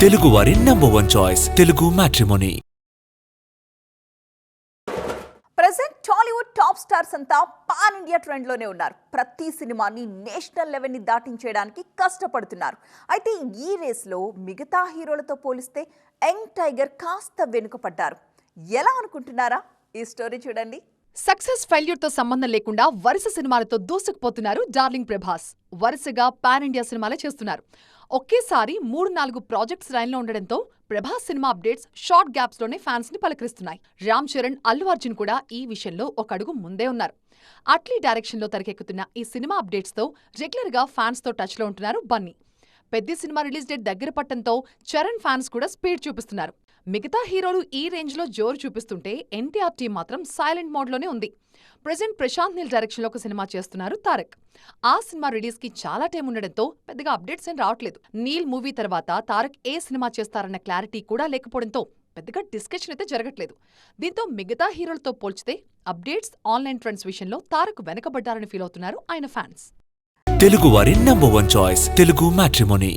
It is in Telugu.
తెలుగువారి number one choice Telugu matrimony present Tollywood top stars అంతా పాన్ ఇండియా ట్రెండ్లోనే ఉన్నారు. ప్రతి సినిమాని నేషనల్ లెవెల్ని దాటించేయడానికి కష్టపడుతున్నారు. అయితే ఈ రేస్లో మిగతా హీరోలతో పోలిస్తే యంగ్ టైగర్ కాస్త వెనుకపడ్డారు ఎలా అనుకుంటున్నారా? ఈ స్టోరీ చూడండి. సక్సెస్ ఫెయిల్యూర్తో సంబంధం లేకుండా వరుస సినిమాలతో దూసుకుపోతున్నారు డార్లింగ్ ప్రభాస్. వరుసగా పాన్ ఇండియా సినిమాలే చేస్తున్నారు. ఒకేసారి మూడు నాలుగు ప్రాజెక్ట్స్ లైన్లో ఉండడంతో ప్రభాస్ సినిమా అప్డేట్స్ షార్ట్ గ్యాప్స్లోనే ఫ్యాన్స్ని పలకరిస్తున్నాయి. రామ్ చరణ్ అల్లు అర్జున్ కూడా ఈ విషయంలో ఒక అడుగు ముందే ఉన్నారు. అట్లీ డైరెక్షన్లో తెరకెక్కుతున్న ఈ సినిమా అప్డేట్స్తో రెగ్యులర్గా ఫ్యాన్స్తో టచ్లో ఫ్యాన్స్తో ఉంటున్నారు బన్నీ. పెద్ద సినిమా రిలీజ్ డేట్ దగ్గర పట్టడంతో చరణ్ ఫ్యాన్స్ కూడా స్పీడ్ చూపిస్తున్నారు. మిగతా హీరోలు ఈ రేంజ్లో జోరు చూపిస్తుంటే ఎన్టీఆర్ టీం మాత్రం సైలెంట్ మోడ్లోనే ఉంది. ప్రెసెంట్ ప్రశాంత్ నీల్ డైరెక్షన్లో ఒక సినిమా చేస్తున్నారు తారక్. ఆ సినిమా రిలీజ్కి చాలా టైం ఉండడంతో పెద్దగా అప్డేట్స్ ఏం రావట్లేదు. నీల్ మూవీ తర్వాత తారక్ ఏ సినిమా చేస్తారన్న క్లారిటీ కూడా లేకపోవడంతో పెద్దగా డిస్కషన్ అయితే జరగట్లేదు. దీంతో మిగతా హీరోలతో పోల్చితే అప్డేట్స్ ఆన్లైన్ ట్రెండ్స్ విషయంలో తారక్ వెనకబడ్డారని ఫీల్ అవుతున్నారు ఆయన ఫ్యాన్స్. తెలుగువారి number one choice Telugu matrimony.